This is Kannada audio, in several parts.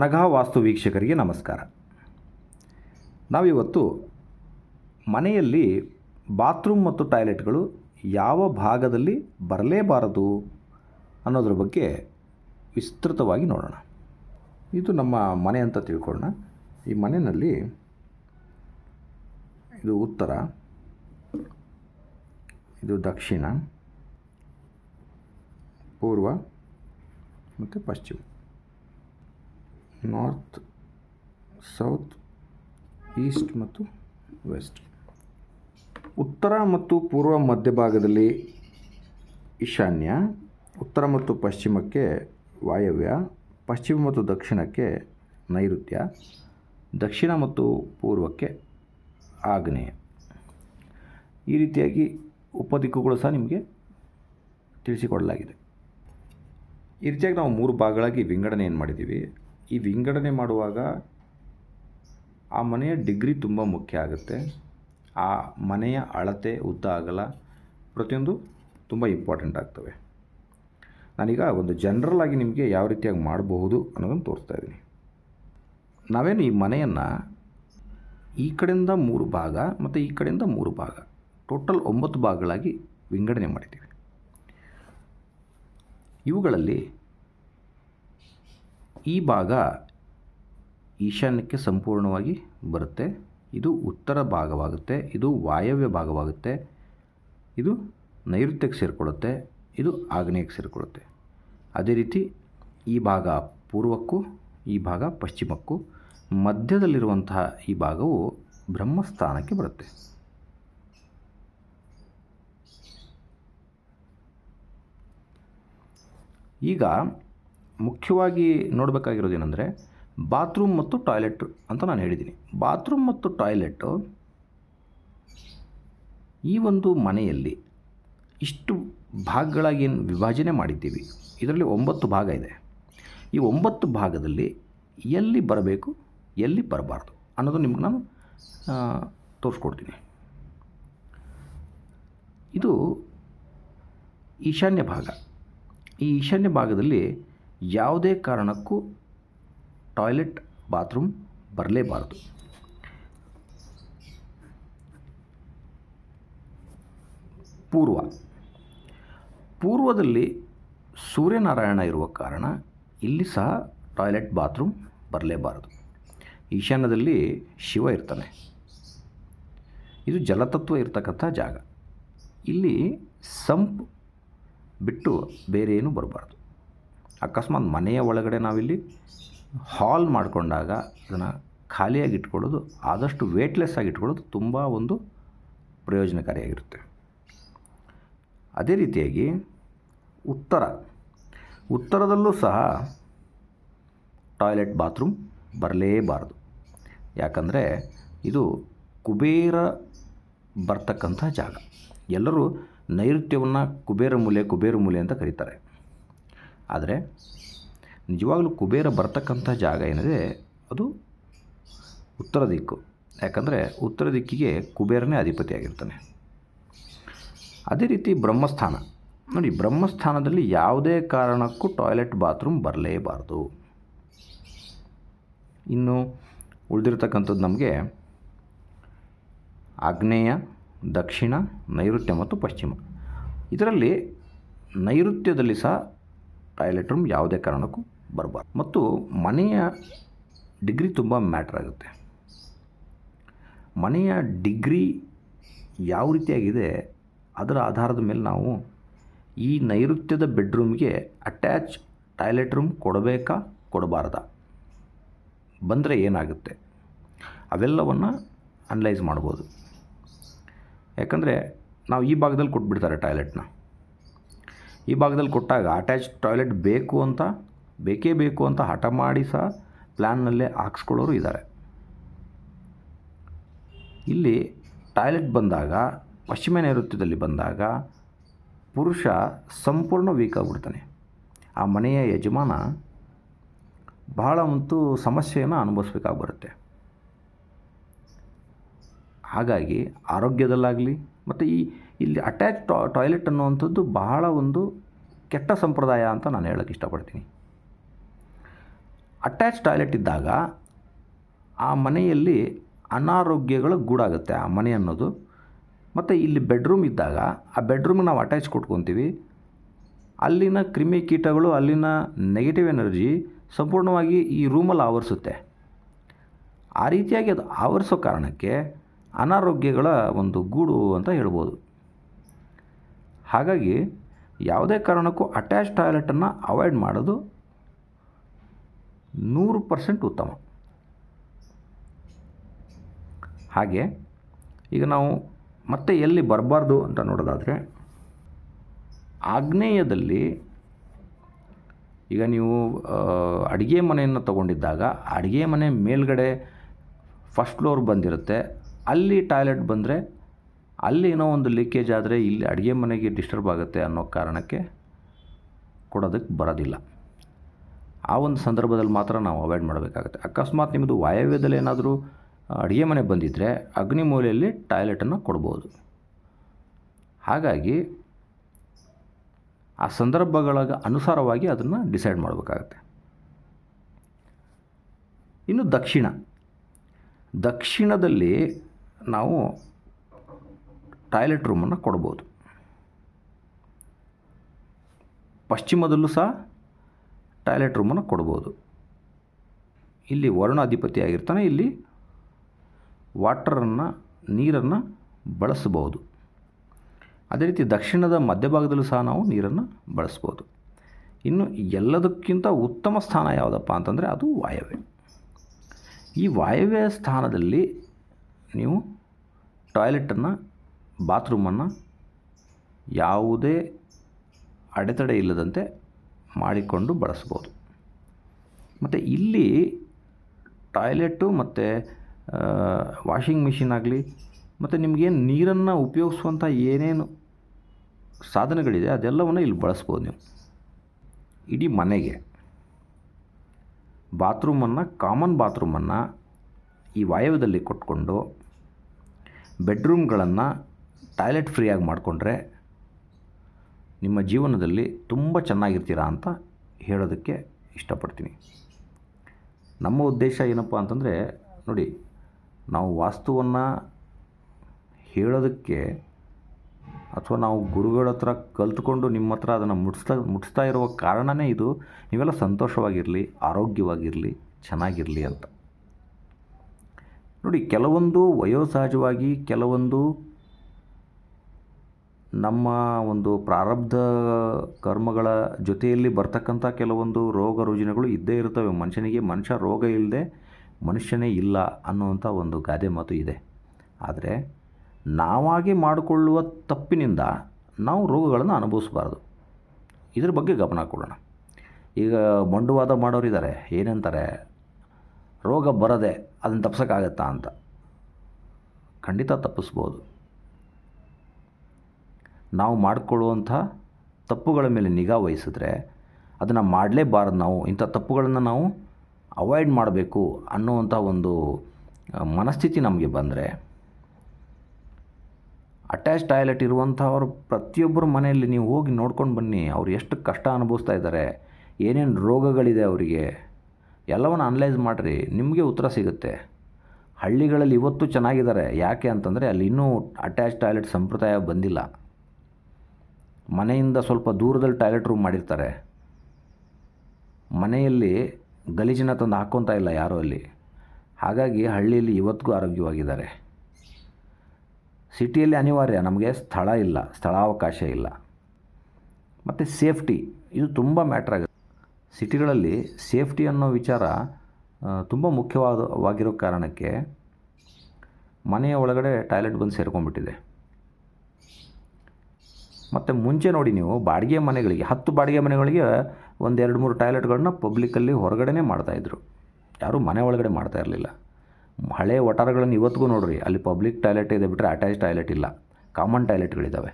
ಅನಘಾ ವಾಸ್ತು ವೀಕ್ಷಕರಿಗೆ ನಮಸ್ಕಾರ. ನಾವಿವತ್ತು ಮನೆಯಲ್ಲಿ ಬಾತ್ರೂಮ್ ಮತ್ತು ಟಾಯ್ಲೆಟ್ಗಳು ಯಾವ ಭಾಗದಲ್ಲಿ ಬರಲೇಬಾರದು ಅನ್ನೋದ್ರ ಬಗ್ಗೆ ವಿಸ್ತೃತವಾಗಿ ನೋಡೋಣ. ಇದು ನಮ್ಮ ಮನೆ ಅಂತ ತಿಳ್ಕೊಳ್ಳೋಣ. ಈ ಮನೆಯಲ್ಲಿ ಇದು ಉತ್ತರ, ಇದು ದಕ್ಷಿಣ, ಪೂರ್ವ ಮತ್ತು ಪಶ್ಚಿಮ. ನಾರ್ತ್ ಸೌತ್ ಈಸ್ಟ್ ಮತ್ತು ವೆಸ್ಟ್ ಉತ್ತರ ಮತ್ತು ಪೂರ್ವ ಮಧ್ಯಭಾಗದಲ್ಲಿ ಈಶಾನ್ಯ, ಉತ್ತರ ಮತ್ತು ಪಶ್ಚಿಮಕ್ಕೆ ವಾಯವ್ಯ, ಪಶ್ಚಿಮ ಮತ್ತು ದಕ್ಷಿಣಕ್ಕೆ ನೈಋತ್ಯ, ದಕ್ಷಿಣ ಮತ್ತು ಪೂರ್ವಕ್ಕೆ ಆಗ್ನೇಯ. ಈ ರೀತಿಯಾಗಿ ಉಪದಿಕ್ಕುಗಳು ಸಹ ನಿಮಗೆ ತಿಳಿಸಿಕೊಡಲಾಗಿದೆ. ಈ ರೀತಿಯಾಗಿ ನಾವು ಮೂರು ಭಾಗಗಳಾಗಿ ವಿಂಗಡಣೆ ಏನು ಮಾಡಿದ್ದೀವಿ. ಈ ವಿಂಗಡಣೆ ಮಾಡುವಾಗ ಆ ಮನೆಯ ಡಿಗ್ರಿ ತುಂಬ ಮುಖ್ಯ ಆಗುತ್ತೆ. ಆ ಮನೆಯ ಅಳತೆ, ಉದ್ದ, ಅಗಲ ಪ್ರತಿಯೊಂದು ತುಂಬ ಇಂಪಾರ್ಟೆಂಟ್ ಆಗ್ತವೆ. ನಾನೀಗ ಒಂದು ಜನರಲ್ ಆಗಿ ನಿಮಗೆ ಯಾವ ರೀತಿಯಾಗಿ ಮಾಡಬಹುದು ಅನ್ನೋದನ್ನು ತೋರಿಸ್ತಾ ಇದ್ದೀನಿ. ನಾವೇನು ಈ ಮನೆಯನ್ನು ಈ ಕಡೆಯಿಂದ ಮೂರು ಭಾಗ ಮತ್ತು ಈ ಕಡೆಯಿಂದ ಮೂರು ಭಾಗ, ಟೋಟಲ್ ಒಂಬತ್ತು ಭಾಗಗಳಾಗಿ ವಿಂಗಡಣೆ ಮಾಡಿದ್ದೀವಿ. ಇವುಗಳಲ್ಲಿ ಈ ಭಾಗ ಈಶಾನ್ಯಕ್ಕೆ ಸಂಪೂರ್ಣವಾಗಿ ಬರುತ್ತೆ. ಇದು ಉತ್ತರ ಭಾಗವಾಗುತ್ತೆ. ಇದು ವಾಯವ್ಯ ಭಾಗವಾಗುತ್ತೆ. ಇದು ನೈಋತ್ಯಕ್ಕೆ ಸೇರಿಕೊಳ್ಳುತ್ತೆ ಇದು ಆಗ್ನೇಯಕ್ಕೆ ಸೇರಿಕೊಳ್ಳುತ್ತೆ ಅದೇ ರೀತಿ ಈ ಭಾಗ ಪೂರ್ವಕ್ಕೂ, ಈ ಭಾಗ ಪಶ್ಚಿಮಕ್ಕೂ, ಮಧ್ಯದಲ್ಲಿರುವಂತಹ ಈ ಭಾಗವು ಬ್ರಹ್ಮಸ್ಥಾನಕ್ಕೆ ಬರುತ್ತೆ. ಈಗ ಮುಖ್ಯವಾಗಿ ನೋಡಬೇಕಾಗಿರೋದೇನೆಂದರೆ ಬಾತ್ರೂಮ್ ಮತ್ತು ಟಾಯ್ಲೆಟ್ ಅಂತ ನಾನು ಹೇಳಿದ್ದೀನಿ. ಬಾತ್ರೂಮ್ ಮತ್ತು ಟಾಯ್ಲೆಟು ಈ ಒಂದು ಮನೆಯಲ್ಲಿ ಇಷ್ಟು ಭಾಗಗಳಾಗಿ ಏನು ವಿಭಜನೆ ಮಾಡಿದ್ದೀವಿ. ಇದರಲ್ಲಿ ಒಂಬತ್ತು ಭಾಗ ಇದೆ. ಈ ಒಂಬತ್ತು ಭಾಗದಲ್ಲಿ ಎಲ್ಲಿ ಬರಬೇಕು, ಎಲ್ಲಿ ಬರಬಾರ್ದು ಅನ್ನೋದು ನಿಮ್ಗೆ ನಾನು ತೋರಿಸ್ಕೊಡ್ತೀನಿ. ಇದು ಈಶಾನ್ಯ ಭಾಗ. ಈ ಈಶಾನ್ಯ ಭಾಗದಲ್ಲಿ ಯಾವುದೇ ಕಾರಣಕ್ಕೂ ಟಾಯ್ಲೆಟ್ ಬಾತ್ರೂಮ್ ಬರಲೇಬಾರದು. ಪೂರ್ವ. ಪೂರ್ವದಲ್ಲಿ ಸೂರ್ಯನಾರಾಯಣ ಇರುವ ಕಾರಣ ಇಲ್ಲಿ ಸಹ ಟಾಯ್ಲೆಟ್ ಬಾತ್ರೂಮ್ ಬರಲೇಬಾರದು. ಈಶಾನ್ಯದಲ್ಲಿ ಶಿವ ಇರ್ತಾನೆ. ಇದು ಜಲತತ್ವ ಇರ್ತಕ್ಕಂಥ ಜಾಗ. ಇಲ್ಲಿ ಸಂಪ್ ಬಿಟ್ಟು ಬೇರೆ ಏನೂ ಬರಬಾರ್ದು. ಅಕಸ್ಮಾತ್ ಮನೆಯ ಒಳಗಡೆ ನಾವಿಲ್ಲಿ ಹಾಲ್ ಮಾಡಿಕೊಂಡಾಗ ಅದನ್ನು ಖಾಲಿಯಾಗಿ ಇಟ್ಕೊಳ್ಳೋದು ಆದಷ್ಟು ವೇಟ್ಲೆಸ್ ಆಗಿ ಇಟ್ಕೊಳ್ಳೋದು ತುಂಬ ಒಂದು ಪ್ರಯೋಜನಕಾರಿಯಾಗಿರುತ್ತೆ. ಅದೇ ರೀತಿಯಾಗಿ ಉತ್ತರ. ಉತ್ತರದಲ್ಲೂ ಸಹ ಟಾಯ್ಲೆಟ್ ಬಾತ್ರೂಮ್ ಬರಲೇಬಾರದು. ಯಾಕಂದರೆ ಇದು ಕುಬೇರ ಬರ್ತಕ್ಕಂಥ ಜಾಗ. ಎಲ್ಲರೂ ನೈಋತ್ಯವನ್ನು ಕುಬೇರ ಮೂಲೆ ಕುಬೇರ ಮೂಲೆ ಅಂತ ಕರೀತಾರೆ. ಆದರೆ ನಿಜವಾಗಲೂ ಕುಬೇರ ಬರ್ತಕ್ಕಂಥ ಜಾಗ ಏನಿದೆ, ಅದು ಉತ್ತರ ದಿಕ್ಕು. ಯಾಕಂದರೆ ಉತ್ತರ ದಿಕ್ಕಿಗೆ ಕುಬೇರನೇ ಅಧಿಪತಿಯಾಗಿರ್ತಾನೆ. ಅದೇ ರೀತಿ ಬ್ರಹ್ಮಸ್ಥಾನ. ನೋಡಿ, ಬ್ರಹ್ಮಸ್ಥಾನದಲ್ಲಿ ಯಾವುದೇ ಕಾರಣಕ್ಕೂ ಟಾಯ್ಲೆಟ್ ಬಾತ್ರೂಮ್ ಬರಲೇಬಾರ್ದು. ಇನ್ನು ಉಳಿದಿರ್ತಕ್ಕಂಥದ್ದು ನಮಗೆ ಆಗ್ನೇಯ, ದಕ್ಷಿಣ, ನೈಋತ್ಯ ಮತ್ತು ಪಶ್ಚಿಮ. ಇದರಲ್ಲಿ ನೈಋತ್ಯದಲ್ಲಿ ಸಹ ಟಾಯ್ಲೆಟ್ ರೂಮ್ ಯಾವುದೇ ಕಾರಣಕ್ಕೂ ಬರಬಾರ್ದು. ಮತ್ತು ಮನೆಯ ಡಿಗ್ರಿ ತುಂಬ ಮ್ಯಾಟ್ರ್ ಆಗುತ್ತೆ. ಮನೆಯ ಡಿಗ್ರಿ ಯಾವ ರೀತಿಯಾಗಿದೆ, ಅದರ ಆಧಾರದ ಮೇಲೆ ನಾವು ಈ ನೈಋತ್ಯದ ಬೆಡ್ರೂಮ್ಗೆ ಅಟ್ಯಾಚ್ ಟಾಯ್ಲೆಟ್ ರೂಮ್ ಕೊಡಬೇಕಾ, ಕೊಡಬಾರ್ದ? ಬಂದರೆ ಏನಾಗುತ್ತೆ? ಅವೆಲ್ಲವನ್ನು ಅನಲೈಸ್ ಮಾಡ್ಬೋದು. ಯಾಕಂದರೆ ನಾವು ಈ ಭಾಗದಲ್ಲಿ ಕೊಟ್ಬಿಡ್ತಾರೆ ಟಾಯ್ಲೆಟ್ನ ಈ ಭಾಗದಲ್ಲಿ ಕೊಟ್ಟಾಗ ಅಟ್ಯಾಚ್ ಟಾಯ್ಲೆಟ್ ಬೇಕು ಅಂತ, ಬೇಕೇ ಬೇಕು ಅಂತ ಹಠ ಮಾಡಿ ಸಹ ಪ್ಲ್ಯಾನ್ನಲ್ಲೇ ಹಾಕ್ಸ್ಕೊಳ್ಳೋರು ಇದ್ದಾರೆ. ಇಲ್ಲಿ ಟಾಯ್ಲೆಟ್ ಬಂದಾಗ, ಪಶ್ಚಿಮ ನೈಋತ್ಯದಲ್ಲಿ ಬಂದಾಗ ಪುರುಷ ಸಂಪೂರ್ಣ ವೀಕ್ ಆಗಿಬಿಡ್ತಾನೆ. ಆ ಮನೆಯ ಯಜಮಾನ ಬಹಳ ಒಂದು ಸಮಸ್ಯೆಯನ್ನು ಅನುಭವಿಸ್ಬೇಕಾಗಿ ಬರುತ್ತೆ ಹಾಗಾಗಿ ಆರೋಗ್ಯದಲ್ಲಾಗಲಿ, ಮತ್ತು ಈ ಇಲ್ಲಿ ಅಟ್ಯಾಚ್ ಟಾಯ್ಲೆಟ್ ಅನ್ನುವಂಥದ್ದು ಬಹಳ ಒಂದು ಕೆಟ್ಟ ಸಂಪ್ರದಾಯ ಅಂತ ನಾನು ಹೇಳೋಕ್ಕೆ ಇಷ್ಟಪಡ್ತೀನಿ. ಅಟ್ಯಾಚ್ ಟಾಯ್ಲೆಟ್ ಇದ್ದಾಗ ಆ ಮನೆಯಲ್ಲಿ ಅನಾರೋಗ್ಯಗಳು ಗೂಡಾಗುತ್ತೆ ಆ ಮನೆ ಅನ್ನೋದು. ಮತ್ತು ಇಲ್ಲಿ ಬೆಡ್ರೂಮ್ ಇದ್ದಾಗ ಆ ಬೆಡ್ರೂಮ್ಗೆ ನಾವು ಅಟ್ಯಾಚ್ ಕೊಟ್ಕೊತೀವಿ. ಅಲ್ಲಿನ ಕ್ರಿಮಿಕೀಟಗಳು ಅಲ್ಲಿನ ನೆಗೆಟಿವ್ ಎನರ್ಜಿ ಸಂಪೂರ್ಣವಾಗಿ ಈ ರೂಮಲ್ಲಿ ಆವರಿಸುತ್ತೆ. ಆ ರೀತಿಯಾಗಿ ಅದು ಆವರಿಸೋ ಕಾರಣಕ್ಕೆ ಅನಾರೋಗ್ಯಗಳ ಒಂದು ಗೂಡು ಅಂತ ಹೇಳ್ಬೋದು. ಹಾಗಾಗಿ ಯಾವುದೇ ಕಾರಣಕ್ಕೂ ಅಟ್ಯಾಚ್ ಟಾಯ್ಲೆಟನ್ನು ಅವಾಯ್ಡ್ ಮಾಡೋದು ನೂರು ಪರ್ಸೆಂಟ್ ಉತ್ತಮ. ಹಾಗೆ ಈಗ ನಾವು ಮತ್ತೆ ಎಲ್ಲಿ ಬರಬಾರ್ದು ಅಂತ ನೋಡೋದಾದರೆ ಆಗ್ನೇಯದಲ್ಲಿ ಈಗ ನೀವು ಅಡುಗೆ ಮನೆಯನ್ನು ತಗೊಂಡಿದ್ದಾಗ ಅಡುಗೆ ಮನೆ ಮೇಲ್ಗಡೆ ಫಸ್ಟ್ ಫ್ಲೋರ್ ಬಂದಿರುತ್ತೆ, ಅಲ್ಲಿ ಟಾಯ್ಲೆಟ್ ಬಂದರೆ ಅಲ್ಲಿ ಏನೋ ಒಂದು ಲೀಕೇಜ್ ಆದರೆ ಇಲ್ಲಿ ಅಡುಗೆ ಮನೆಗೆ ಡಿಸ್ಟರ್ಬ್ ಆಗುತ್ತೆ ಅನ್ನೋ ಕಾರಣಕ್ಕೆ ಕೊಡೋದಕ್ಕೆ ಬರೋದಿಲ್ಲ. ಆ ಒಂದು ಸಂದರ್ಭದಲ್ಲಿ ಮಾತ್ರ ನಾವು ಅವಾಯ್ಡ್ ಮಾಡಬೇಕಾಗುತ್ತೆ. ಅಕಸ್ಮಾತ್ ನಿಮ್ಮದು ವಾಯವ್ಯದಲ್ಲಿ ಏನಾದರೂ ಅಡುಗೆ ಮನೆ ಬಂದಿದ್ದರೆ ಅಗ್ನಿ ಮೂಲೆಯಲ್ಲಿ ಟಾಯ್ಲೆಟನ್ನು ಕೊಡ್ಬೋದು. ಹಾಗಾಗಿ ಆ ಸಂದರ್ಭಗಳ ಅನುಸಾರವಾಗಿ ಅದನ್ನು ಡಿಸೈಡ್ ಮಾಡಬೇಕಾಗತ್ತೆ. ಇನ್ನು ದಕ್ಷಿಣ. ದಕ್ಷಿಣದಲ್ಲಿ ನಾವು ಟಾಯ್ಲೆಟ್ ರೂಮನ್ನು ಕೊಡ್ಬೋದು. ಪಶ್ಚಿಮದಲ್ಲೂ ಸಹ ಟಾಯ್ಲೆಟ್ ರೂಮನ್ನು ಕೊಡ್ಬೋದು. ಇಲ್ಲಿ ವರುಣ ಅಧಿಪತಿ ಆಗಿರ್ತಾನೆ ಇಲ್ಲಿ ವಾಟರನ್ನು, ನೀರನ್ನು ಬಳಸ್ಬೋದು ಅದೇ ರೀತಿ ದಕ್ಷಿಣದ ಮಧ್ಯಭಾಗದಲ್ಲೂ ಸಹ ನಾವು ನೀರನ್ನು ಬಳಸ್ಬೋದು ಇನ್ನು ಎಲ್ಲದಕ್ಕಿಂತ ಉತ್ತಮ ಸ್ಥಾನ ಯಾವುದಪ್ಪ ಅಂತಂದರೆ ಅದು ವಾಯವ್ಯ. ಈ ವಾಯವ್ಯ ಸ್ಥಾನದಲ್ಲಿ ನೀವು ಟಾಯ್ಲೆಟನ್ನು ಬಾತ್ರೂಮನ್ನು ಯಾವುದೇ ಅಡೆತಡೆ ಇಲ್ಲದಂತೆ ಮಾಡಿಕೊಂಡು ಬಳಸ್ಬೋದು. ಮತ್ತು ಇಲ್ಲಿ ಟಾಯ್ಲೆಟು ಮತ್ತು ವಾಷಿಂಗ್ ಮಿಷಿನ್ ಆಗಲಿ, ಮತ್ತು ನಿಮಗೇನು ನೀರನ್ನು ಉಪಯೋಗಿಸುವಂಥ ಏನೇನು ಸಾಧನಗಳಿದೆ ಅದೆಲ್ಲವನ್ನು ಇಲ್ಲಿ ಬಳಸ್ಬೋದು ನೀವು. ಇಡೀ ಮನೆಗೆ ಬಾತ್ರೂಮನ್ನು, ಕಾಮನ್ ಬಾತ್ರೂಮನ್ನು ಈ ವಾಯವ್ಯದಲ್ಲಿ ಕೊಟ್ಕೊಂಡು, ಬೆಡ್ರೂಮ್ಗಳನ್ನು ಟಾಯ್ಲೆಟ್ ಫ್ರೀಯಾಗಿ ಮಾಡಿಕೊಂಡ್ರೆ ನಿಮ್ಮ ಜೀವನದಲ್ಲಿ ತುಂಬ ಚೆನ್ನಾಗಿರ್ತೀರಾ ಅಂತ ಹೇಳೋದಕ್ಕೆ ಇಷ್ಟಪಡ್ತೀನಿ. ನಮ್ಮ ಉದ್ದೇಶ ಏನಪ್ಪ ಅಂತಂದರೆ, ನೋಡಿ, ನಾವು ವಾಸ್ತುವನ್ನು ಹೇಳೋದಕ್ಕೆ ಅಥವಾ ನಾವು ಗುರುಗಳ ಹತ್ರ ಕಲ್ತ್ಕೊಂಡು ನಿಮ್ಮ ಹತ್ರ ಅದನ್ನು ಮುಟ್ಸ್ತಾ ಮುಟ್ಟಿಸ್ತಾ ಇರುವ ಕಾರಣವೇ ಇದು. ನೀವೆಲ್ಲ ಸಂತೋಷವಾಗಿರಲಿ, ಆರೋಗ್ಯವಾಗಿರಲಿ, ಚೆನ್ನಾಗಿರಲಿ ಅಂತ. ನೋಡಿ, ಕೆಲವೊಂದು ವಯೋಸಹಜವಾಗಿ, ಕೆಲವೊಂದು ನಮ್ಮ ಒಂದು ಪ್ರಾರಬ್ಧ ಕರ್ಮಗಳ ಜೊತೆಯಲ್ಲಿ ಬರ್ತಕ್ಕಂಥ ಕೆಲವೊಂದು ರೋಗ ರುಜಿನಗಳು ಇದ್ದೇ ಇರ್ತವೆ ಮನುಷ್ಯನಿಗೆ ಮನುಷ್ಯ ರೋಗ ಇಲ್ಲದೆ ಮನುಷ್ಯನೇ ಇಲ್ಲ ಅನ್ನುವಂಥ ಒಂದು ಗಾದೆ ಮಾತು ಇದೆ. ಆದರೆ ನಾವಾಗಿ ಮಾಡಿಕೊಳ್ಳುವ ತಪ್ಪಿನಿಂದ ನಾವು ರೋಗಗಳನ್ನು ಅನುಭವಿಸಬಾರ್ದು. ಇದ್ರ ಬಗ್ಗೆ ಗಮನ ಕೊಡೋಣ. ಈಗ ಮಂಡುವಾದ ಮಾಡೋರಿದ್ದಾರೆ ಏನಂತಾರೆ? ರೋಗ ಬರದೆ ಅದನ್ನು ತಪ್ಸೋಕ್ಕಾಗತ್ತಾ ಅಂತ. ಖಂಡಿತ ತಪ್ಪಿಸ್ಬೋದು. ನಾವು ಮಾಡಿಕೊಳ್ಳುವಂಥ ತಪ್ಪುಗಳ ಮೇಲೆ ನಿಗಾ ವಹಿಸಿದ್ರೆ ಅದನ್ನು ಮಾಡಲೇಬಾರದು ನಾವು. ಇಂಥ ತಪ್ಪುಗಳನ್ನು ನಾವು ಅವಾಯ್ಡ್ ಮಾಡಬೇಕು ಅನ್ನುವಂಥ ಒಂದು ಮನಸ್ಥಿತಿ ನಮಗೆ ಬಂದರೆ ಅಟ್ಯಾಚ್ ಟಾಯ್ಲೆಟ್ ಇರುವಂಥವ್ರು ಪ್ರತಿಯೊಬ್ಬರ ಮನೆಯಲ್ಲಿ ನೀವು ಹೋಗಿ ನೋಡ್ಕೊಂಡು ಬನ್ನಿ. ಅವ್ರು ಎಷ್ಟು ಕಷ್ಟ ಅನುಭವಿಸ್ತಾ ಇದ್ದಾರೆ, ಏನೇನು ರೋಗಗಳಿದೆ ಅವರಿಗೆ, ಎಲ್ಲವನ್ನು ಅನಲೈಸ್ ಮಾಡಿರಿ, ನಿಮಗೆ ಉತ್ತರ ಸಿಗುತ್ತೆ. ಹಳ್ಳಿಗಳಲ್ಲಿ ಇವತ್ತು ಚೆನ್ನಾಗಿದ್ದಾರೆ. ಯಾಕೆ ಅಂತಂದರೆ ಅಲ್ಲಿ ಇನ್ನೂ ಅಟ್ಯಾಚ್ ಟಾಯ್ಲೆಟ್ ಸಂಪ್ರದಾಯ ಬಂದಿಲ್ಲ. ಮನೆಯಿಂದ ಸ್ವಲ್ಪ ದೂರದಲ್ಲಿ ಟಾಯ್ಲೆಟ್ ರೂಮ್ ಮಾಡಿರ್ತಾರೆ. ಮನೆಯಲ್ಲಿ ಗಲೀಜಿನ ತಂದು ಹಾಕ್ಕೊತಾ ಇಲ್ಲ ಯಾರೂ ಅಲ್ಲಿ. ಹಾಗಾಗಿ ಹಳ್ಳಿಯಲ್ಲಿ ಇವತ್ತಿಗೂ ಆರೋಗ್ಯವಾಗಿದ್ದಾರೆ. ಸಿಟಿಯಲ್ಲಿ ಅನಿವಾರ್ಯ, ನಮಗೆ ಸ್ಥಳ ಇಲ್ಲ, ಸ್ಥಳಾವಕಾಶ ಇಲ್ಲ. ಮತ್ತು ಸೇಫ್ಟಿ, ಇದು ತುಂಬ ಮ್ಯಾಟ್ರ್ ಆಗುತ್ತೆ. ಸಿಟಿಗಳಲ್ಲಿ ಸೇಫ್ಟಿ ಅನ್ನೋ ವಿಚಾರ ತುಂಬ ಮುಖ್ಯವಾದವಾಗಿರೋ ಕಾರಣಕ್ಕೆ ಮನೆಯ ಒಳಗಡೆ ಟಾಯ್ಲೆಟ್ ಬಂದು ಸೇರ್ಕೊಂಡ್ಬಿಟ್ಟಿದೆ. ಮತ್ತು ಮುಂಚೆ ನೋಡಿ ನೀವು ಬಾಡಿಗೆ ಮನೆಗಳಿಗೆ, ಹತ್ತು ಬಾಡಿಗೆ ಮನೆಗಳಿಗೆ ಒಂದು ಎರಡು ಮೂರು ಟಾಯ್ಲೆಟ್ಗಳನ್ನ ಪಬ್ಲಿಕಲ್ಲಿ ಹೊರಗಡೆನೇ ಮಾಡ್ತಾಯಿದ್ರು ಯಾರೂ ಮನೆ ಒಳಗಡೆ ಮಾಡ್ತಾ ಇರಲಿಲ್ಲ. ಹಳೆ ಒಟಾರಗಳನ್ನು ಇವತ್ತಿಗೂ ನೋಡ್ರಿ, ಅಲ್ಲಿ ಪಬ್ಲಿಕ್ ಟಾಯ್ಲೆಟ್ ಇದೆ ಬಿಟ್ಟರೆ ಅಟ್ಯಾಚ್ ಟಾಯ್ಲೆಟ್ ಇಲ್ಲ. ಕಾಮನ್ ಟಾಯ್ಲೆಟ್ಗಳಿದ್ದಾವೆ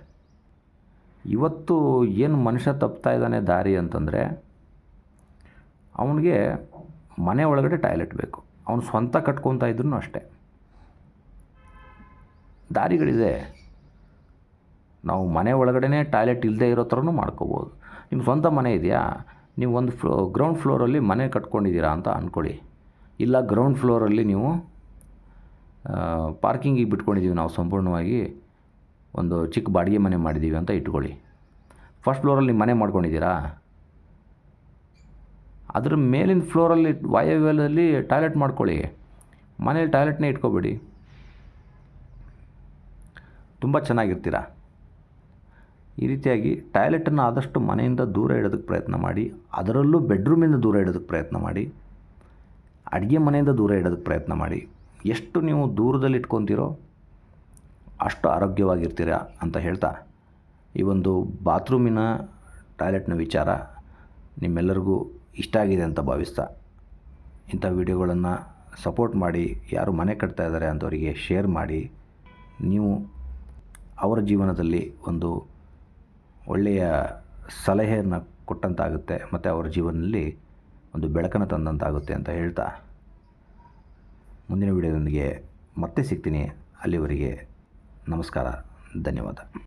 ಇವತ್ತು ಏನು ಮನುಷ್ಯ ತಪ್ತಾ ಇದ್ದಾನೆ ದಾರಿ ಅಂತಂದರೆ, ಅವನಿಗೆ ಮನೆ ಒಳಗಡೆ ಟಾಯ್ಲೆಟ್ ಬೇಕು. ಅವನು ಸ್ವಂತ ಕಟ್ಕೊತಾ ಇದ್ರೂ ಅಷ್ಟೇ. ದಾರಿಗಳಿದೆ. ನಾವು ಮನೆ ಒಳಗಡೆ ಟಾಯ್ಲೆಟ್ ಇಲ್ಲದೆ ಇರೋ ಥರನೂ ಮಾಡ್ಕೋಬೋದು. ನಿಮ್ಮ ಸ್ವಂತ ಮನೆ ಇದೆಯಾ? ನೀವು ಒಂದು ಫ್ಲೋ ಗ್ರೌಂಡ್ ಫ್ಲೋರಲ್ಲಿ ಮನೆ ಕಟ್ಕೊಂಡಿದ್ದೀರಾ ಅಂತ ಅಂದ್ಕೊಳ್ಳಿ ಇಲ್ಲ ಗ್ರೌಂಡ್ ಫ್ಲೋರಲ್ಲಿ ನೀವು ಪಾರ್ಕಿಂಗಿಗೆ ಬಿಟ್ಕೊಂಡಿದ್ದೀವಿ ನಾವು ಸಂಪೂರ್ಣವಾಗಿ, ಒಂದು ಚಿಕ್ಕ ಬಾಡಿಗೆ ಮನೆ ಮಾಡಿದ್ದೀವಿ ಅಂತ ಇಟ್ಕೊಳ್ಳಿ. ಫಸ್ಟ್ ಫ್ಲೋರಲ್ಲಿ ಮನೆ ಮಾಡ್ಕೊಂಡಿದ್ದೀರಾ? ಅದ್ರ ಮೇಲಿನ ಫ್ಲೋರಲ್ಲಿ ವಾಯವ್ಯದಲ್ಲಿ ಟಾಯ್ಲೆಟ್ ಮಾಡ್ಕೊಳ್ಳಿ. ಮನೇಲಿ ಟಾಯ್ಲೆಟ್ನೇ ಇಟ್ಕೋಬೇಡಿ. ತುಂಬ ಚೆನ್ನಾಗಿರ್ತೀರ? ಈ ರೀತಿಯಾಗಿ ಟಾಯ್ಲೆಟನ್ನು ಆದಷ್ಟು ಮನೆಯಿಂದ ದೂರ ಇಡೋದಕ್ಕೆ ಪ್ರಯತ್ನ ಮಾಡಿ, ಅದರಲ್ಲೂ ಬೆಡ್ರೂಮಿಂದ ದೂರ ಇಡೋದಕ್ಕೆ ಪ್ರಯತ್ನ ಮಾಡಿ, ಅಡುಗೆ ಮನೆಯಿಂದ ದೂರ ಇಡೋದಕ್ಕೆ ಪ್ರಯತ್ನ ಮಾಡಿ. ಎಷ್ಟು ನೀವು ದೂರದಲ್ಲಿ ಇಟ್ಕೊತೀರೋ ಅಷ್ಟು ಆರೋಗ್ಯವಾಗಿರ್ತೀರ ಅಂತ ಹೇಳ್ತಾ ಈ ಒಂದು ಬಾತ್ರೂಮಿನ ಟಾಯ್ಲೆಟ್ನ ವಿಚಾರ ನಿಮ್ಮೆಲ್ಲರಿಗೂ ಇಷ್ಟ ಆಗಿದೆ ಅಂತ ಭಾವಿಸ್ತಾ. ಇಂಥ ವಿಡಿಯೋಗಳನ್ನು ಸಪೋರ್ಟ್ ಮಾಡಿ, ಯಾರು ಮನೆ ಕಟ್ತಾ ಇದ್ದಾರೆ ಅಂಥವರಿಗೆ ಶೇರ್ ಮಾಡಿ, ನೀವು ಅವರ ಜೀವನದಲ್ಲಿ ಒಂದು ಒಳ್ಳೆಯ ಸಲಹೆಯನ್ನು ಕೊಟ್ಟಂತಾಗುತ್ತೆ, ಮತ್ತು ಅವರ ಜೀವನದಲ್ಲಿ ಒಂದು ಬೆಳಕನ್ನು ತಂದಂತಾಗುತ್ತೆ ಅಂತ ಹೇಳ್ತಾ ಮುಂದಿನ ವಿಡಿಯೋದೊಂದಿಗೆ ಮತ್ತೆ ಸಿಗ್ತೀನಿ. ಅಲ್ಲಿವರೆಗೆ ನಮಸ್ಕಾರ, ಧನ್ಯವಾದ.